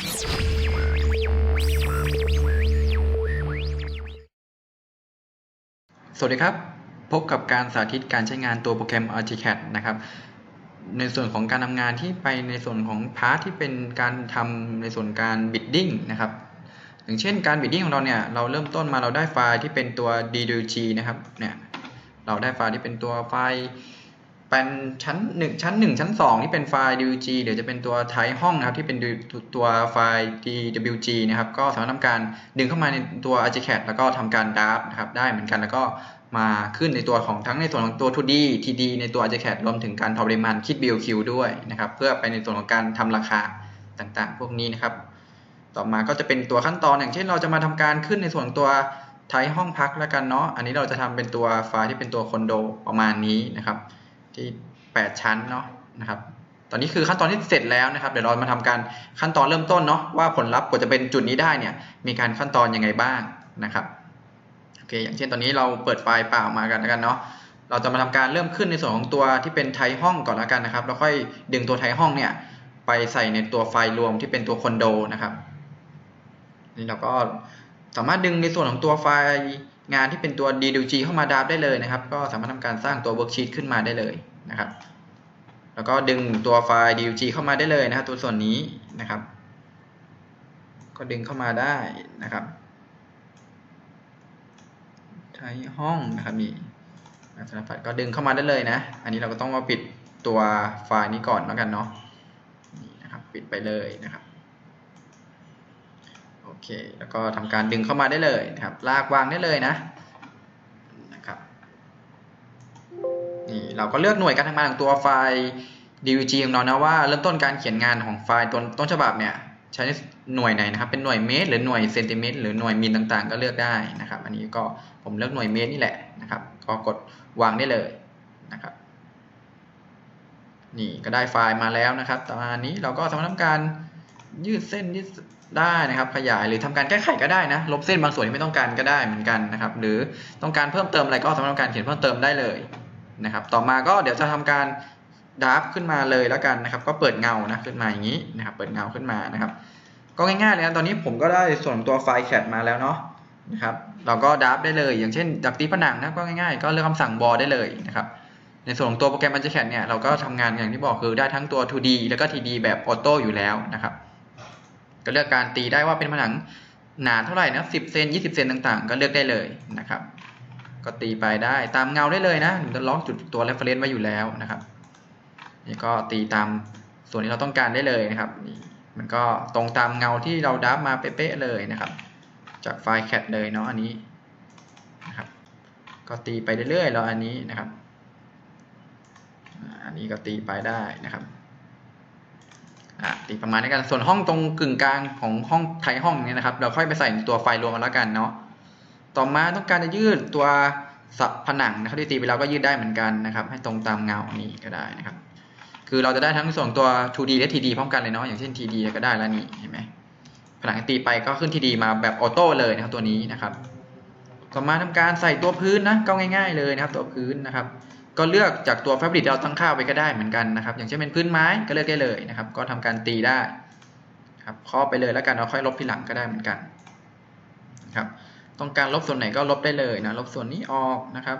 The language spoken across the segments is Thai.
สวัสดีครับ พบกับการสาธิตการใช้งานตัวโปรแกรม ArchiCAD นะครับ ในส่วนของการทำงานที่ไปในส่วนของพาร์ทที่เป็นการทำในส่วนการ bidding นะครับอย่างเช่นการ bidding ของเราเนี่ยเราเริ่มต้นมาเราได้ไฟล์ที่เป็นตัว DWG นะครับเนี่ยเราได้ไฟล์ที่เป็นตัวไฟล์ เป็นชั้น1ชั้น 1 ชั้น2ที่เป็นไฟล์ DWG เดี๋ยวจะเป็นตัวไทป์ห้องนะครับที่เป็นตัวไฟล์ DWG นะครับก็สามารถทำการดึงเข้ามาในตัว ArchiCAD แล้วก็ทำการ draft นะครับได้เหมือนกันแล้วก็มาขึ้นในตัวของทั้งในส่วนของตัว 2D 3D ในตัว ArchiCAD รวมถึงการทำปริมาณคิด BOQ ด้วยนะครับเพื่อไปในส่วนของการทำราคาต่างๆ พวกนี้นะครับ ต่อมาก็จะเป็นตัวขั้นตอนอย่างเช่นเราจะมาทำการขึ้นในส่วนของตัวไทป์ห้องพักแล้วกันเนาะอันนี้เราจะทำเป็นตัวไฟล์ที่เป็นตัวคอนโดประมาณนี้นะครับ ที่ 8 ชั้นเนาะนะครับ ตอนนี้คือขั้นตอนที่เสร็จแล้วนะครับ เดี๋ยวเรามาทำการขั้นตอนเริ่มต้นเนาะว่าผลลัพธ์กว่าจะเป็นจุดนี้ได้เนี่ย มีการขั้นตอนยังไงบ้างนะครับโอเค อย่างเช่นตอนนี้เราเปิดไฟล์เปล่ามากันแล้วกันเนาะเราจะมาทำการเริ่มขึ้นในส่วนของตัวที่เป็นไทยห้องก่อนแล้วกันนะครับ แล้วค่อยดึงตัวไทยห้องเนี่ยไปใส่ในตัวไฟล์รวมที่เป็นตัวคอนโดนะครับนี่เราก็สามารถดึงในส่วนของตัวไฟล์ งานที่เป็นตัว DWG เข้ามาดับได้เลยนะครับ ก็สามารถทำการสร้างตัว worksheet ขึ้นมาได้เลยนะครับ แล้วก็ดึงตัวไฟล์ DWG เข้ามาได้เลยนะครับ ตัวส่วนนี้นะครับ ก็ดึงเข้ามาได้นะครับ ใช้ห้องนะครับนี่สารพัดก็ดึงเข้ามาได้เลยนะ อันนี้เราก็ต้องมาปิดตัวไฟล์นี้ก่อนแล้วกันเนาะนี่นะครับ ปิดไปเลยนะครับ เค แล้วก็ทำการดึงเข้ามาได้เลยนะครับ ลากวางได้เลยนะนะครับนี่เราก็เลือกหน่วยการทำงานของตัวไฟล์ DVG ของเรานะว่าเริ่มต้นการเขียนงานของไฟล์ต้นต้นฉบับเนี่ยใช้หน่วยไหนนะครับ เป็นหน่วยเมตร หรือหน่วยเซนติเมตร หรือหน่วยมิลต่างๆ ก็เลือกได้นะครับ อันนี้ก็ผมเลือกหน่วยเมตรนี่แหละนะครับ ก็กดวางได้เลยนะครับ นี่ก็ได้ไฟล์มาแล้วนะครับ ตอนนี้เราก็สามารถทำการยืดเส้นยืด ได้นะครับ ขยายหรือทำการแก้ไขก็ได้นะ ลบเส้นบางส่วนที่ไม่ต้องการก็ได้เหมือนกันนะครับ หรือต้องการเพิ่มเติมอะไรก็สามารถทำการเขียนเพิ่มเติมได้เลยนะครับ ต่อมาก็เดี๋ยวจะทำการดับขึ้นมาเลยแล้วกันนะครับ ก็เปิดเงานะขึ้นมาอย่างนี้นะครับ เปิดเงาขึ้นมานะครับ ก็ง่ายๆเลยนะตอนนี้ผมก็ได้ส่วนตัวไฟล์แคดมาแล้วเนาะนะครับ เราก็ดับได้เลย อย่างเช่นดักตีผนังนะก็ง่ายๆ ก็เลือกคำสั่งบอได้เลยนะครับในส่วนของตัวโปรแกรม ArchiCAD เนี่ยเราก็ทำงานอย่างที่บอกคือได้ทั้งตัว 2D แล้วก็ 3D แบบออโต้อยู่แล้วนะครับ ก็เลือกการตีได้ว่าเป็นผนังหนาเท่าไหร่นะ10เซน20เซนต่างๆ ก็เลือกได้เลยนะครับ ก็ตีไปได้ตามเงาได้เลยนะจะล็อกจุดตัว reference ไว้อยู่แล้วนะครับนี่ก็ตีตามส่วนที่เราต้องการได้เลยนะครับนี่มันก็ตรงตามเงาที่เราดับมาเป๊ะๆเลยนะครับ จากไฟล์ CAD เลยเนาะอันนี้นะครับ ก็ตีไปเรื่อยๆแล้วอันนี้นะครับ อันนี้ก็ตีไปได้นะครับ อะตีประมาณนี้กัน ส่วนห้องตรงกึ่งกลางของห้องไทยห้องนี้นะครับ เราค่อยไปใส่ตัวไฟรวมมาแล้วกันเนาะ ต่อมาต้องการจะยืดตัวสับผนังนะครับที่ตีไปแล้วก็ยืดได้เหมือนกันนะครับ ให้ตรงตามเงานี้ก็ได้นะครับ คือเราจะได้ทั้งส่วนตัว 2D และ 3D พร้อมกันเลยเนาะ อย่างเช่น 3D ก็ได้แล้วนี่เห็นไหมผนังที่ตีไปก็ขึ้น 3D มาแบบออโต้เลยนะครับตัวนี้นะครับ ต่อมาทำการใส่ตัวพื้นนะก็ง่าย ๆเลยนะครับ ตัวพื้นนะครับ ก็เลือกจากตัว Fabric ที่เราตั้งค่าไปก็ได้เหมือนกันนะครับ อย่างเช่นเป็นพื้นไม้ก็เลือกได้เลยนะครับ ก็ทำการตีได้ครับเคาะไปเลยแล้วกันเราค่อยลบทีหลังก็ได้เหมือนกันครับต้องการลบส่วนไหนก็ลบได้เลยนะลบส่วนนี้ออกนะครับ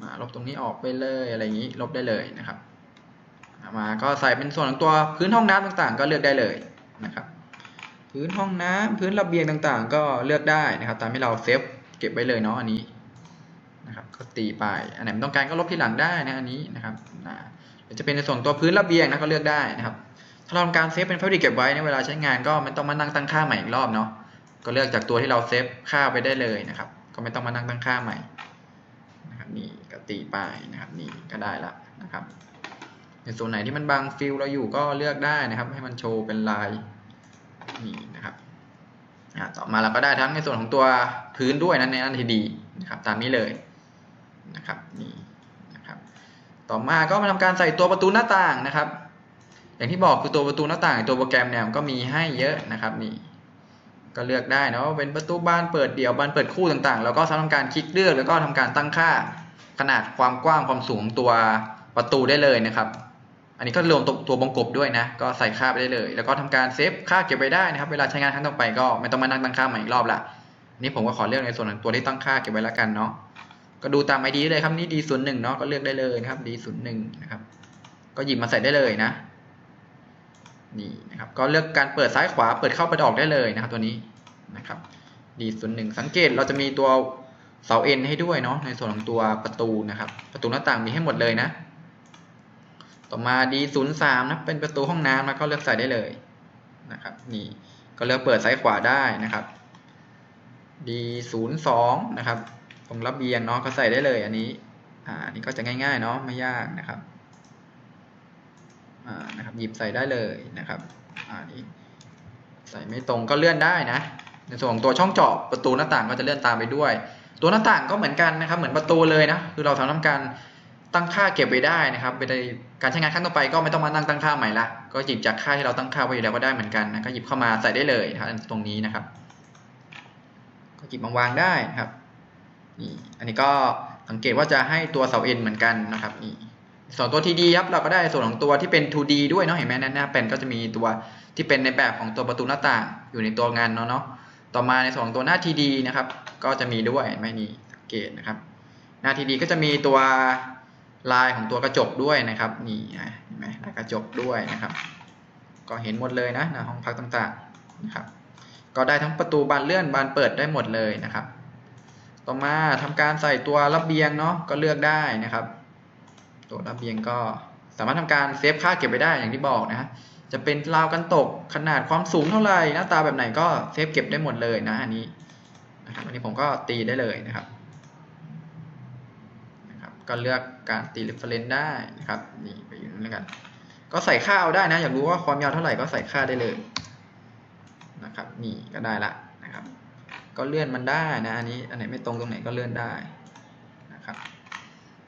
มาลบตรงนี้ออกไปเลยอะไรอย่างนี้ลบได้เลยนะครับมาก็ใส่เป็นส่วนของตัวพื้นห้องน้ำต่างๆ ก็เลือกได้เลยนะครับ พื้นห้องน้ำพื้นระเบียงต่างๆ ก็เลือกได้นะครับ ตามที่เราเซฟเก็บไว้เลยเนาะอันนี้ นะครับก็ตีไป อันไหนไม่ต้องการก็ลบทีหลังได้นะอันนี้นะครับนะหรือจะเป็นในส่วนตัวพื้นระเบียงนะก็เลือกได้นะครับ ถ้าเราทำการเซฟเป็น Fabric เก็บไว้ในเวลาใช้งานก็ไม่ต้องมานั่งตั้งค่าใหม่อีกรอบเนาะก็เลือกจากตัวที่เราเซฟค่าไปได้เลยนะครับ ก็ไม่ต้องมานั่งตั้งค่าใหม่นะครับนี่ก็ตีไปนะครับนี่ก็ได้ละนะครับในส่วนไหนที่มันบังฟิลเราอยู่ก็เลือกได้นะครับ ให้มันโชว์เป็นลายนี่นะครับต่อมาเราก็ได้ทั้งในส่วนของตัวพื้นด้วยนะในอันที่ดีนะครับตามนี้เลย นะครับนี่นะครับต่อมาก็มาทำการใส่ตัวประตูหน้าต่างนะครับ อย่างที่บอกคือตัวประตูหน้าต่างตัวโปรแกรมเนี่ยมันก็มีให้เยอะนะครับนี่ก็เลือกได้นะว่าเป็นประตูบานเปิดเดี่ยวบานเปิดคู่ต่างๆ แล้วก็สามารถทำการคลิกเลือกแล้วก็ทำการตั้งค่าขนาดความกว้างความสูงตัวประตูได้เลยนะครับ อันนี้ก็รวมตัวตังกบด้วยนะ ก็ใส่ค่าไปได้เลย แล้วก็ทำการเซฟค่าเก็บไว้ได้นะครับ เวลาใช้งานครั้งต่อไปก็ไม่ต้องมานั่งตั้งค่าใหม่อีกรอบละอันนี่ผมก็ขอเลือกในส่วนของตัวที่ตั้งค่าเก็บไว้แล้วกันเนาะ ก็ดูตามไอดีเลยครับนี่ดีศูนย์หนึ่งเนาะก็เลือกได้เลยนะครับดีศูนย์หนึ่งนะครับ ก็หยิบมาใส่ได้เลยนะ นี่นะครับ ก็เลือกการเปิดซ้ายขวาเปิดเข้าเปิดออกได้เลยนะครับ ตัวนี้นะครับดีศูนย์หนึ่งสังเกตเราจะมีตัวเสาเอ็นให้ด้วยเนาะในส่วนของตัวประตูนะครับ ประตูหน้าต่างมีให้หมดเลยนะ ต่อมา D 0 3นะเป็นประตูห้องน้ำแล้วก็เลือกใส่ได้เลยนะครับ นี่ก็เลือกเปิดซ้ายขวาได้นะครับ D 0 2นะครับ รงระเบียงเนาะก็ใส่ได้เลยอันนี้อ่าอันนี้ก็จะง่ายๆเนาะไม่ยากนะครับอ่านะครับหยิบใส่ได้เลยนะครับอ่านี้ใส่ไม่ตรงก็เลื่อนได้นะ ในส่วนของตัวช่องเจาะประตูหน้าต่างก็จะเลื่อนตามไปด้วย ตัวหน้าต่างก็เหมือนกันนะครับ เหมือนประตูเลยนะคือเราทำการตั้งค่าเก็บไว้ได้นะครับไปในการใช้งานครั้งต่อไปก็ไม่ต้องมานั่งตั้งค่าใหม่ละก็หยิบจากค่าที่เราตั้งค่าไว้อยู่แล้วก็ได้เหมือนกันนะก็หยิบเข้ามาใส่ได้เลยนะครับตรงนี้นะครับ ก็หยิบมาวางได้นะครับ นี่อันนี้ก็สังเกตว่าจะให้ตัวเสาเอ็นเหมือนกันนะครับนี่ส่วนตัว TD ครับเราก็ได้ส่วนของตัวที่เป็น 2D ด้วยเนาะเห็นไหมหน้าเป็นก็จะมีตัวที่เป็นในแบบของตัวประตูหน้าต่างอยู่ในตัวงานเนาะเนาะต่อมาในส่วนของตัวหน้า TD นะครับ ก็จะมีด้วยเห็นไหมนี่สังเกตนะครับ หน้า TD ก็จะมีตัวลายของตัวกระจกด้วยนะครับนี่เห็นไหมลายกระจกด้วยนะครับ ก็เห็นหมดเลยนะห้องพักต่างๆนะครับ ก็ได้ทั้งประตูบานเลื่อนบานเปิดได้หมดเลยนะครับ ต่อมาทำการใส่ตัวระเบียงเนาะก็เลือกได้นะครับ ตัวระเบียงก็สามารถทำการเซฟค่าเก็บไว้ได้อย่างที่บอกนะ จะเป็นราวกันตกขนาดความสูงเท่าไหร่หน้าตาแบบไหนก็เซฟเก็บได้หมดเลยนะอันนี้นะครับอันนี้ผมก็ตีได้เลยนะครับนะครับก็เลือกการตี reference ได้นะครับนี่ไปอยู่นั่นแล้วกันก็ใส่ค่าเอาได้นะ อยากรู้ว่าความยาวเท่าไหร่ก็ใส่ค่าได้เลยนะครับนี่ก็ได้ละ ก็เลื่อนมันได้นะอันนี้อันไหนไม่ตรงตรงไหนก็เลื่อนได้นะครับ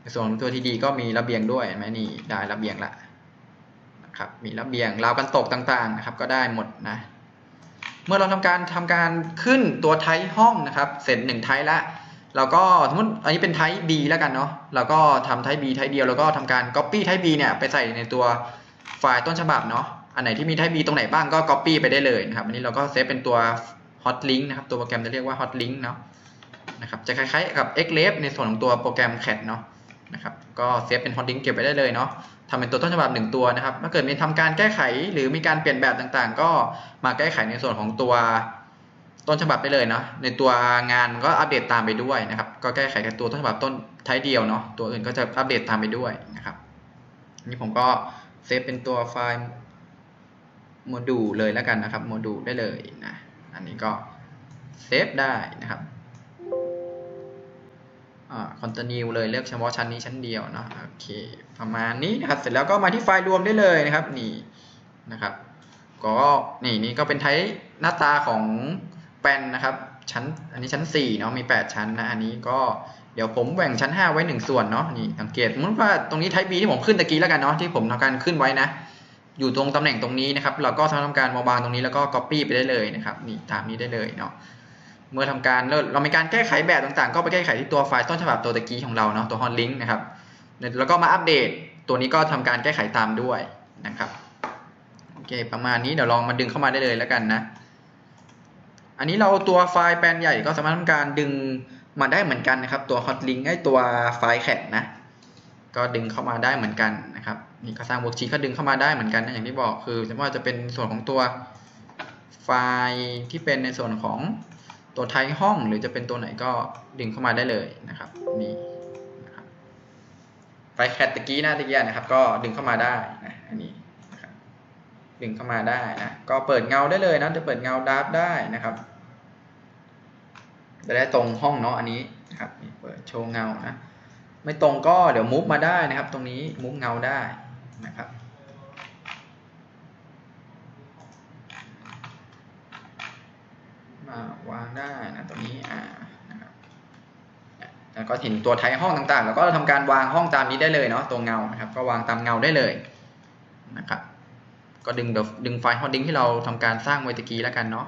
ในส่วนตัวที่ดีก็มีระเบียงด้วยไหมนี่ได้ระเบียงละนะครับมีระเบียงราวกันตกต่างๆนะครับ ก็ได้หมดนะ เมื่อเราทำการทำการขึ้นตัวไทป์ห้องนะครับ เสร็จหนึ่งไทป์ละเราก็สมมติอันนี้เป็นไทป์ B แล้วกันเนาะเราก็ทำไทป์ B ไทป์เดียวแล้วก็ทำการ Copy ไทป์ B เนี่ยไปใส่ในตัวไฟล์ต้นฉบับเนาะอันไหนที่มีไทป์ B ตรงไหนบ้างก็ Copy ไปได้เลยนะครับอันนี้เราก็เซฟเป็นตัว Hot Link นะครับ ตัวโปรแกรมจะเรียกว่า Hot Link เนาะนะครับจะคล้ายๆกับ Xlab ในส่วนของตัวโปรแกรม CAD เนาะนะครับก็เซฟเป็น Hot Link เก็บไว้ได้เลยเนาะทำเป็นตัวต้นฉบับหนึ่งตัวนะครับถ้าเกิดมีทำการแก้ไขหรือมีการเปลี่ยนแบบต่างๆ ก็มาแก้ไขในส่วนของตัวต้นฉบับไปเลยเนาะในตัวงานมันก็อัปเดตตามไปด้วยนะครับ ก็แก้ไขแค่ตัวต้นฉบับต้นท้ายเดียวเนาะตัวอื่นก็จะอัปเดตตามไปด้วยนะครับนนี้ผมก็เซฟเป็นตัวไฟล์โมดูลเลยแล้วกันนะครับโมดูลได้เลยนะ อันนี้ก็เซฟได้นะครับอ่า continue เลยเลือกเฉพาะชั้นนี้ชั้นเดียวเนาะโอเคประมาณนี้นะครับเสร็จแล้วก็มาที่ไฟล์รวมได้เลยนะครับนี่นะครับ ก็นี่นี่ก็เป็นไทป์หน้าตาของแปนนะครับชั้นอันนี้ชั้น4เนาะมี 8 ชั้นนะอันนี้ก็เดี๋ยวผมแบ่งชั้น 5 ไว้ 1 ส่วนเนาะนี่สังเกตสมมติว่าตรงนี้ไทป์ B ที่ผมขึ้นตะกี้แล้วกันเนาะที่ผมทำการขึ้นไว้นะ อยู่ตรงตำแหน่งตรงนี้นะครับ เราก็ทำการมาวางตรงนี้แล้วก็ copy ไปได้เลยนะครับนี่ตามนี้ได้เลยเนาะเมื่อทำการเรามีการแก้ไขแบบต่างๆ ก็ไปแก้ไขที่ตัวไฟล์ต้นฉบับตัวตะกี้ของเราเนาะตัว hot link นะครับแล้วก็มาอัปเดตตัวนี้ก็ทำการแก้ไขตามด้วยนะครับโอเคประมาณนี้เดี๋ยวลองมาดึงเข้ามาได้เลยแล้วกันนะ อันนี้เราตัวไฟล์แปลนใหญ่ก็สามารถทำการดึงมาได้เหมือนกันนะครับ ตัว hot link ไอ้ตัวไฟล์แคดนะก็ดึงเข้ามาได้เหมือนกันนะครับ นี่ก็สร้าง worksheet ก็ดึงเข้ามาได้เหมือนกันนะอย่างที่บอกคือไม่ว่าจะเป็นส่วนของตัวไฟล์ที่เป็นในส่วนของตัวไทยห้องหรือจะเป็นตัวไหนก็ดึงเข้ามาได้เลยนะครับนี่นะครับไฟแคตตะกี้หน้าตะกี้นะครับ ก็ดึงเข้ามาได้นะอันนี้นะครับดึงเข้ามาได้นะก็เปิดเงาได้เลยนะจะเปิดเงาดับได้นะครับจะได้ตรงห้องเนาะอันนี้นะครับเปิดโชว์เงานะไม่ตรงก็เดี๋ยวมุฟมาได้นะครับ ตรงนี้มุฟเงาได้ นะครับมาวางได้นะตรงนี้อ่านะครับแล้วก็เห็นตัวไทยห้องต่างๆ แล้วก็ทำการวางห้องตามนี้ได้เลยเนาะตัวเงานะครับ ก็วางตามเงาได้เลยนะครับ ก็ดึงเดี๋ยวดึงไฟล์ฮอตดิ้งที่เราทำการสร้างไว้ตะกี้แล้วกันเนาะ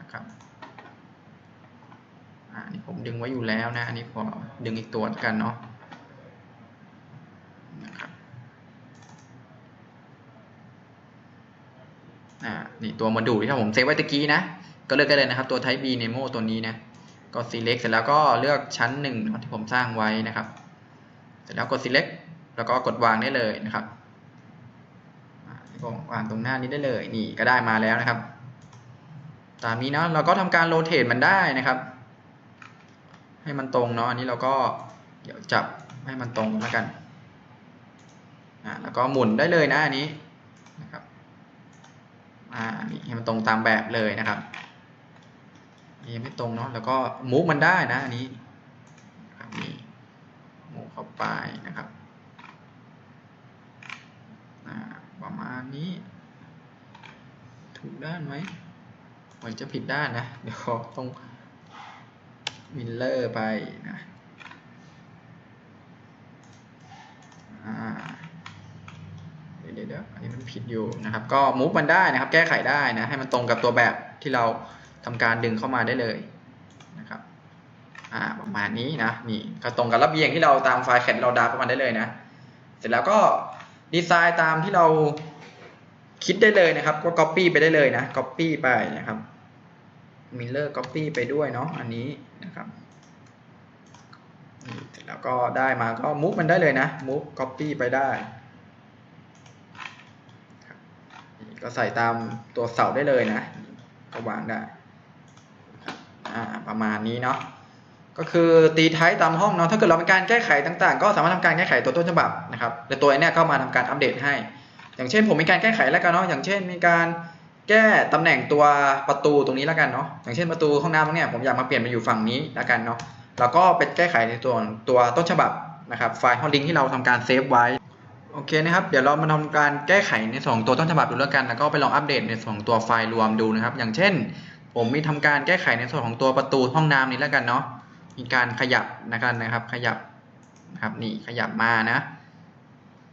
นะครับอ่านี่ผมดึงไว้อยู่แล้วนะ อันนี้ผมดึงอีกตัวแล้วกันเนาะนะครับ อ่า นี่ตัวโมดูลที่ผมเซฟไว้ตะกี้นะ ก็เลือกได้เลยนะครับ ตัว Type B Nemo ตัวนี้นะ ก็ select เสร็จแล้วก็เลือกชั้นหนึ่งที่ผมสร้างไว้นะครับ เสร็จแล้วกด select แล้วก็กดวางได้เลยนะครับก็วางตรงหน้านี้ได้เลย นี่ก็ได้มาแล้วนะครับ ตามนี้เนาะ เราก็ทำการโรเตทมันได้นะครับ ให้มันตรงเนาะ อันนี้เราก็เดี๋ยวจับให้มันตรงแล้วกัน อ่า แล้วก็หมุนได้เลยนะอันนี้นะครับ อ่านี่ให้มันตรงตามแบบเลยนะครับนี่ยังไม่ตรงเนาะแล้วก็มูฟมันได้นะอันนี้ครับนี่มูฟเข้าไปนะครับประมาณนี้ ถูกด้านไหมเหมือนจะผิดด้านนะ เดี๋ยวขอตรงมิลเลอร์ไปนะ อ่า เดี๋ยวเดี๋ยวเดี๋ยว อันนี้มันผิดอยู่นะครับ ก็มูฟมันได้นะครับ แก้ไขได้นะให้มันตรงกับตัวแบบที่เราทำการดึงเข้ามาได้เลยนะครับอ่าประมาณนี้นะนี่ก็ตรงกับระเบียงที่เราตามไฟล์แคทเราดาวเข้ามาได้เลยนะ เสร็จแล้วก็ดีไซน์ตามที่เราคิดได้เลยนะครับ ก็ Copy ไปได้เลยนะ Copy ไปนะครับ Miller Copy ไปด้วยเนาะอันนี้นะครับเสร็จแล้วก็ได้มาก็มูฟมันได้เลยนะมูฟ Copy ไปได้ นี่ ก็ใส่ตามตัวเสาได้เลยนะก็วางได้ประมาณนี้เนาะก็คือตีไทป์ตามห้องเนาะถ้าเกิดเราเป็นการแก้ไขต่างๆ ก็สามารถทำการแก้ไขตัวต้นฉบับนะครับแต่ตัวไอเนี่ยก็มาทำการอัปเดตให้ อย่างเช่นผมมีการแก้ไขแล้วกันเนาะอย่างเช่น มีการแก้ตำแหน่งตัวประตูตรงนี้แล้วกันเนาะอย่างเช่นประตูห้องน้ำตรงเนี้ยผมอยากมาเปลี่ยนมาอยู่ฝั่งนี้แล้วกันเนาะแล้วก็ไปแก้ไขในตัวตัวต้นฉบับนะครับไฟล์ฮอลลิงที่เราทำการเซฟไว้ โอเคนะครับ เดี๋ยวเรามาทำการแก้ไขในส่วนของตัวต้นฉบับดูแล้วกัน แล้วก็ไปลองอัปเดตในส่วนของตัวไฟล์รวมดูนะครับ อย่างเช่น ผมมีทำการแก้ไขในส่วนของตัวประตูห้องน้ำนี้แล้วกันเนาะ มีการขยับนะครับนะครับ ขยับนะครับนี่ขยับมานะ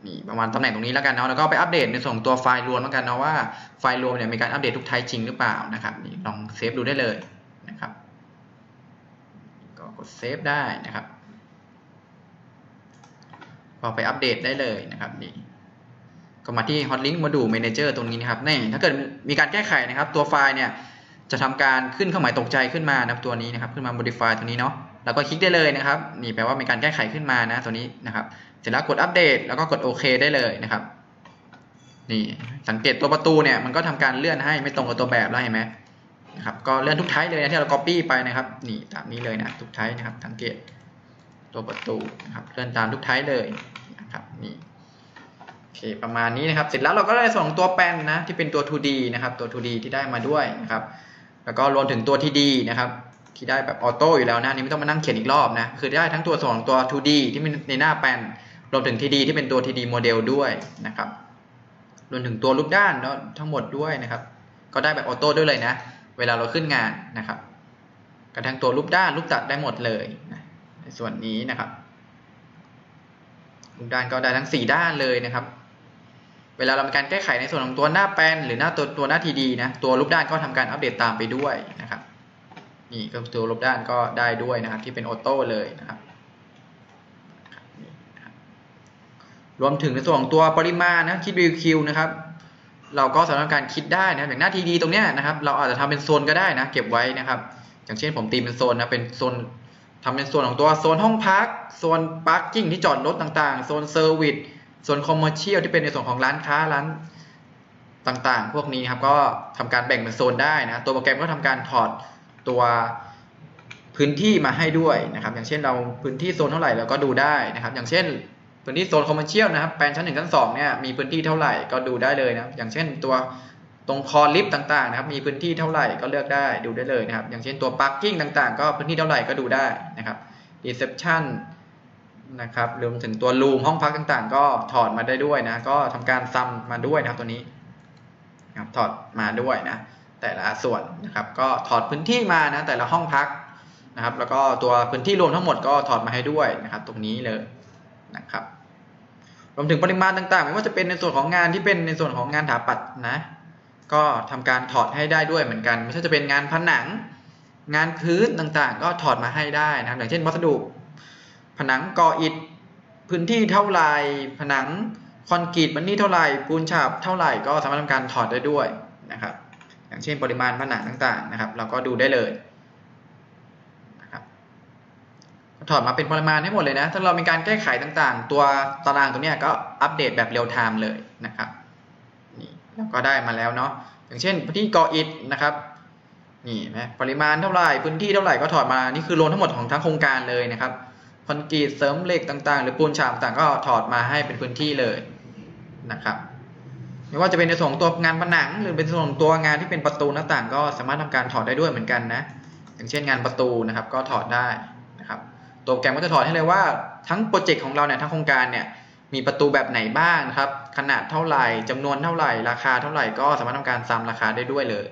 นี่ประมาณตำแหน่งตรงนี้แล้วกันเนาะ แล้วก็ไปอัปเดตในส่วนของตัวไฟล์รวมแล้วกันเนาะว่าไฟล์รวมเนี่ยมีการอัปเดตทุกไทป์จริงหรือเปล่านะครับนี่ลองเซฟดูได้เลยนะครับ ก็กดเซฟได้นะครับ ก็ไปอัปเดตได้เลยนะครับนี่ก็มาที่ Hotlink Module Manager ตรงนี้นะครับนี่ถ้าเกิดมีการแก้ไขนะครับ ตัวไฟล์เนี่ยจะทำการขึ้นเครื่องหมายตกใจขึ้นมานะตัวนี้นะครับ ขึ้นมา modify ตัวนี้เนาะแล้วก็คลิกได้เลยนะครับ นี่แปลว่ามีการแก้ไขขึ้นมานะตัวนี้นะครับเสร็จแล้วกดอัปเดตแล้วก็กดโอเคได้เลยนะครับ นี่สังเกตตัวประตูเนี่ยมันก็ทำการเลื่อนให้ไม่ตรงกับตัวแบบแล้วเห็นไหมนะครับก็เลื่อนทุกไทป์เลยนะที่เรา copy ไปนะครับ นี่ตามนี้เลยนะทุกไทป์นะครับ สังเกต ตัวประตูนะครับเลื่อนตามทุกไทป์เลยนะครับนี่โอเคประมาณนี้นะครับ เสร็จแล้วเราก็ได้ส่งตัวแปนนะที่เป็นตัว 2D นะครับตัว 2D ที่ได้มาด้วยนะครับแล้วก็รวมถึงตัว TD นะครับที่ได้แบบออโต้อยู่แล้วนะนี่ไม่ต้องมานั่งเขียนอีกรอบนะคือได้ทั้งตัวส่วนของตัว 2D ที่มีในหน้าแปนรวมถึง TD ที่เป็นตัว TD โมเดลด้วยนะครับรวมถึงตัวรูปด้านเนาะทั้งหมดด้วยนะครับ ก็ได้แบบออโต้ด้วยเลยนะ เวลาเราขึ้นงานนะครับกระทั่งตัวรูปด้านรูปตัดได้หมดเลยนะ ส่วนนี้นะครับรูปด้านก็ได้ทั้ง 4 ด้านเลยนะครับ เวลาเรามีการแก้ไขในส่วนของตัวหน้าแปลนหรือหน้าตัวตัวหน้าทีดีนะตัวรูปด้านก็ทำการอัปเดตตามไปด้วยนะครับนี่ก็ตัวรูปด้านก็ได้ด้วยนะครับ ที่เป็นออโต้เลยนะครับรวมถึงในส่วนของตัวปริมาณนะคิด BQ นะครับ เราก็สามารถการคิดได้นะอย่างหน้าทีดีตรงเนี้ยนะครับ เราอาจจะทำเป็นโซนก็ได้นะ เก็บไว้นะครับ อย่างเช่นผมตีเป็นโซนนะเป็นโซน ทำเป็นโซนของตัวโซนห้องพักโซนพาร์กิ้งที่จอดรถต่างๆโซนเซอร์วิสส่วนคอมเมอร์เชียลที่เป็นในส่วนของร้านค้าร้านต่างๆ พวกนี้ครับก็ทำการแบ่งเป็นโซนได้นะตัวโปรแกรมก็ทำการถอดตัวพื้นที่มาให้ด้วยนะครับ อย่างเช่นเราพื้นที่โซนเท่าไหร่เราก็ดูได้นะครับ อย่างเช่น พื้นที่โซนคอมเมอร์เชียลนะครับแปลนชั้นหนึ่งชั้นสองเนี่ยมีพื้นที่เท่าไหร่ก็ดูได้เลยนะอย่างเช่นตัว ตรงคอลิฟต์ต่างๆนะครับมีพื้นที่เท่าไหร่ก็เลือกได้ดูได้เลยนะครับ อย่างเช่นตัวพาร์กิ้งต่างๆ ก็พื้นที่เท่าไหร่ก็ดูได้นะครับรีเซพชันนะครับรวมถึงตัวรูมห้องพักต่างๆ ก็ถอดมาได้ด้วยนะ ก็ทำการซัมมาด้วยนะครับตัวนี้นะครับถอดมาด้วยนะ แต่ละส่วนนะครับ ก็ถอดพื้นที่มานะ แต่ละห้องพักนะครับ แล้วก็ตัวพื้นที่รวมทั้งหมดก็ถอดมาให้ด้วยนะครับ ตรงนี้เลยนะครับรวมถึงปริมาณต่างๆ ไม่ว่าจะเป็นในส่วนของงานที่เป็นในส่วนของงานถาปัดนะ ก็ทำการถอดให้ได้ด้วยเหมือนกัน ไม่ใช่จะเป็นงานผนัง งานพื้นต่างๆ ก็ถอดมาให้ได้นะครับอย่างเช่นวัสดุ ผนังก่ออิฐพื้นที่เท่าไหร่ผนังคอนกรีตมันนี่เท่าไหร่ปูนฉาบเท่าไหร่ก็สามารถทำการถอดได้ด้วยนะครับ อย่างเช่นปริมาณผนังต่างๆนะครับ เราก็ดูได้เลยนะครับถอดมาเป็นปริมาณให้หมดเลยนะ ถ้าเรามีการแก้ไขต่างๆ ตัวตารางตัวนี้ก็อัปเดตแบบเรียลไทม์เลยนะครับ ก็ได้มาแล้วเนาะอย่างเช่นพื้นที่ก่ออิฐนะครับนี่ไหมปริมาณเท่าไหร่พื้นที่เท่าไหร่ก็ถอดมานี่คือรวมทั้งหมดของทั้งโครงการเลยนะครับคอนกรีตเสริมเหล็กต่างๆ หรือปูนฉาบต่างก็ถอดมาให้เป็นพื้นที่เลยนะครับไม่ว่าจะเป็นในส่วนของตัวงานผนัง หรือเป็นส่วนของตัวงานที่เป็นประตูหน้าต่างก็สามารถทำการถอดได้ด้วยเหมือนกันนะ อย่างเช่นงานประตูนะครับก็ถอดได้นะครับตัวโปรแกรมก็จะถอดให้เลยว่าทั้งโปรเจกต์ของเราเนี่ยทั้งโครงการเนี่ย มีประตูแบบไหนบ้างครับ ขนาดเท่าไหร่จำนวนเท่าไหร่ ราคาเท่าไหร่ก็สามารถทำการซ้ำราคาได้ด้วยเลย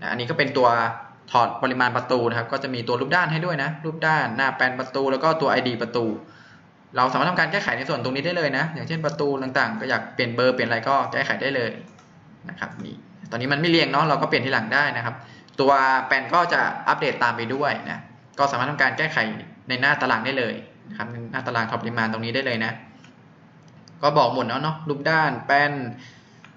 นะอันนี้ก็เป็นตัวถอดปริมาณประตูนะครับ ก็จะมีตัวรูปด้านให้ด้วยนะ รูปด้านหน้าแปลนประตู แล้วก็ตัว ID ประตู เราสามารถทำการแก้ไขในส่วนตรงนี้ได้เลยนะ อย่างเช่นประตูต่างๆ ก็อยากเปลี่ยนเบอร์เปลี่ยนอะไรก็แก้ไขได้เลยนะครับนี่ตอนนี้มันไม่เรียงเนาะเราก็เปลี่ยนทีหลังได้นะครับ ตัวแปลนก็จะอัปเดตตามไปด้วยนะก็สามารถทำการแก้ไขในหน้าตารางได้เลยนะครับหน้าตารางถอดปริมาณตรงนี้ได้เลยนะ ก็บอกหมดแล้วเนาะรูปด้านแป้น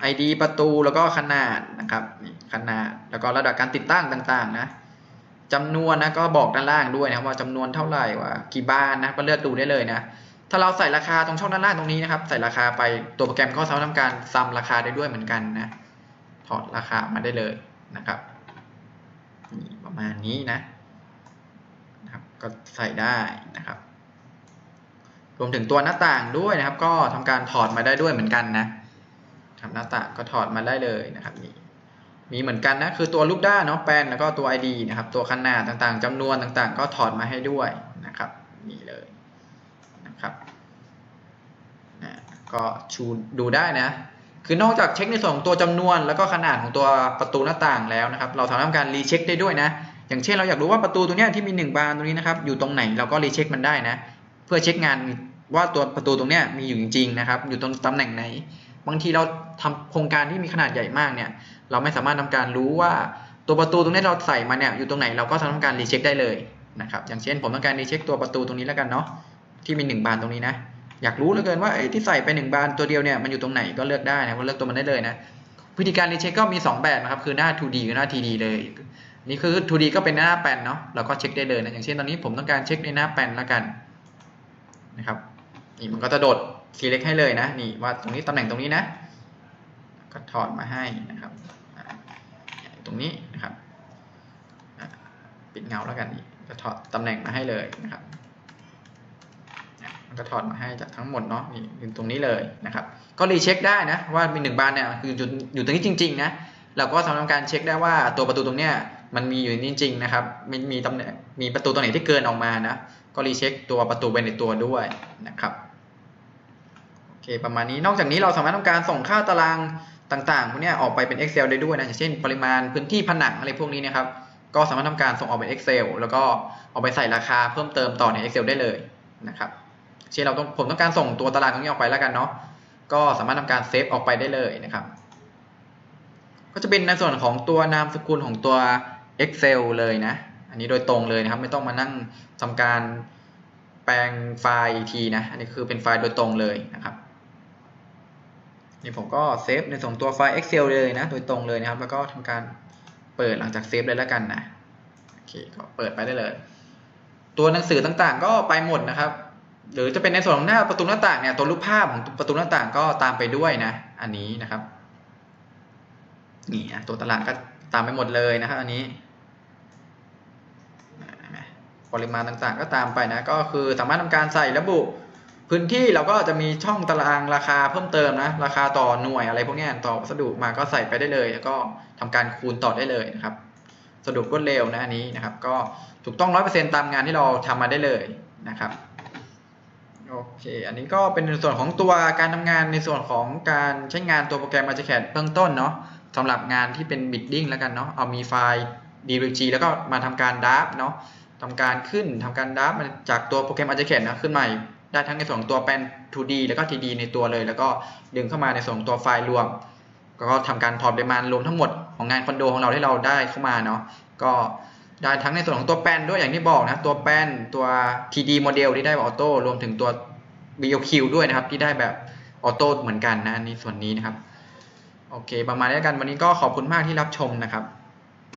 ID ประตูแล้วก็ขนาดนะครับนี่ขนาดแล้วก็ระดับการติดตั้งต่างๆนะจำนวนนะก็บอกด้านล่างด้วยนะว่าจำนวนเท่าไหร่ว่ากี่บ้านนะก็เลือกดูได้เลยนะถ้าเราใส่ราคาตรงช่องด้านล่างตรงนี้นะครับ ใส่ราคาไปตัวโปรแกรมก็สามารถทำการซัมราคาได้ด้วยเหมือนกันนะถอดราคามาได้เลยนะครับนี่ประมาณนี้นะนะครับ ก็ใส่ได้นะครับ รวมถึงตัวหน้าต่างด้วยนะครับ ก็ทำการถอดมาได้ด้วยเหมือนกันนะทำหน้าต่างก็ถอดมาได้เลยนะครับนี่มีเหมือนกันนะคือตัวรูปด้านเนาะแปลนแล้วก็ตัว ID นะครับ ตัวขนาดต่างๆจำนวนต่างๆ ก็ถอดมาให้ด้วยนะครับนี่เลยนะครับนะก็ชูดูได้นะคือนอกจากเช็คในส่วนของตัวจำนวนแล้วก็ขนาดของตัวประตูหน้าต่างแล้วนะครับ เราสามารถทำการรีเช็คได้ด้วยนะ อย่างเช่นเราอยากรู้ว่าประตูตัวเนี้ยที่มีหนึ่งบานตรงนี้นะครับอยู่ตรงไหนเราก็รีเช็คมันได้นะ เพื่อเช็คงานว่าตัวประตูตรงเนี้ยมีอยู่จริงๆนะครับ อยู่ตรงตำแหน่งไหน บางทีเราทำโครงการที่มีขนาดใหญ่มากเนี่ย เราไม่สามารถทำการรู้ว่าตัวประตูตรงนี้เราใส่มาเนี่ยอยู่ตรงไหนเราก็สามารถทำการรีเช็คได้เลยนะครับ อย่างเช่นผมต้องการรีเช็คตัวประตูตรงนี้แล้วกันเนาะที่มีหนึ่งบานตรงนี้นะ อยากรู้เหลือเกินว่าที่ใส่ไปหนึ่งบานตัวเดียวเนี่ยมันอยู่ตรงไหนก็เลือกได้นะก็เลือกตัวมันได้เลยนะวิธีการรีเช็คก็มี 2 แบบนะครับคือหน้า 2D กับหน้า 3D เลย นี่คือ 2D ก็เป็นหน้าแปนเนาะเราก็เช็คได้เลยนะอย่างเช่นตอนนี้ผมต้องการเช็คในหน้าแปนแล้วกัน นะครับนี่มันก็จะโดด select ให้เลยนะนี่ว่าตรงนี้ตำแหน่งตรงนี้นะ ก็ถอดมาให้นะครับตรงนี้นะครับปิดเงาแล้วกันจะถอดตำแหน่งมาให้เลยนะครับมันก็ถอดมาให้จากทั้งหมดเนาะนี่อยู่ตรงนี้เลยนะครับ ก็รีเช็คได้นะว่ามีหนึ่งบานเนี่ยคืออยู่อยู่ตรงนี้จริงๆนะเราก็สามารถทำการเช็คได้ว่าตัวประตูตรงเนี้ยมันมีอยู่จริงๆนะครับมีมีตำแหน่งมีประตูตรงไหนที่เกินออกมานะ ก็รีเช็คตัวประตูไปในตัวด้วยนะครับโอเคประมาณนี้นอกจากนี้เราสามารถทำการส่งค่าตารางต่างๆพวกนี้ออกไปเป็น Excel ได้ด้วยนะอย่างเช่น ปริมาณพื้นที่ผนังอะไรพวกนี้นะครับ ก็สามารถทำการส่งออกเป็น Excel แล้วก็เอาไปใส่ราคาเพิ่มเติมต่อใน Excel ได้เลยนะครับ เช่นเราต้องผมต้องการส่งตัวตารางตรงนี้ออกไปแล้วกันเนาะก็สามารถทำการเซฟออกไปได้เลยนะครับ ก็จะเป็นในส่วนของตัวนามสกุลของตัว Excel เลยนะ อันนี้โดยตรงเลยนะครับ ไม่ต้องมานั่งทำการแปลงไฟล์อีกทีนะ อันนี้คือเป็นไฟล์โดยตรงเลยนะครับนี่ผมก็เซฟในส่วนตัวไฟล์ Excel เลยนะ โดยตรงเลยนะครับ แล้วก็ทำการเปิดหลังจากเซฟเลยแล้วกันนะโอเคก็เปิดไปได้เลย ตัวหนังสือต่างๆ ก็ไปหมดนะครับ หรือจะเป็นในส่วนของหน้าประตูหน้าต่างเนี่ยตัวรูปภาพของประตูหน้าต่างก็ตามไปด้วยนะ อันนี้นะครับนี่อะตัวตารางก็ตามไปหมดเลยนะครับ อันนี้ ปริมาณต่างๆ ก็ตามไปนะก็คือสามารถทำการใส่ระบุ พื้นที่เราก็จะมีช่องตารางราคาเพิ่มเติมนะราคาต่อหน่วยอะไรพวกนี้ต่อวัสดุมาก็ใส่ไปได้เลย แล้วก็ทำการคูณต่อได้เลยนะครับสะดวกรวดเร็วนะอันนี้นะครับ ก็ถูกต้องร้อยเปอร์เซ็นตามงานที่เราทำมาได้เลยนะครับโอเค อันนี้ก็เป็นในส่วนของตัวการทำงานในส่วนของการใช้งานตัวโปรแกรม AutoCAD เบื้องต้นเนาะสำหรับงานที่เป็น bidding แล้วกันเนาะเอามีไฟล์ DWG แล้วก็มาทำการดับเนาะ ทำการขึ้นทำการดับมาจากตัวโปรแกรม AutoCAD นะขึ้นใหม่ได้ทั้งในส่วนของตัวแปลน 2D แล้วก็ 3D ในตัวเลย แล้วก็ดึงเข้ามาในส่วนของตัวไฟล์รวม ก็ทำการถอดปริมาณรวมทั้งหมดของงานคอนโดของเราที่เราได้เข้ามาเนาะก็ได้ทั้งในส่วนของตัวแป้นด้วยอย่างที่บอกนะตัวแป้นตัว TD โมเดลที่ได้แบบออโต้รวมถึงตัว BOQ ด้วยนะครับที่ได้แบบออโต้เหมือนกันนะอันนี้ส่วนนี้นะครับโอเค ประมาณนี้กันวันนี้ก็ขอบคุณมากที่รับชมนะครับ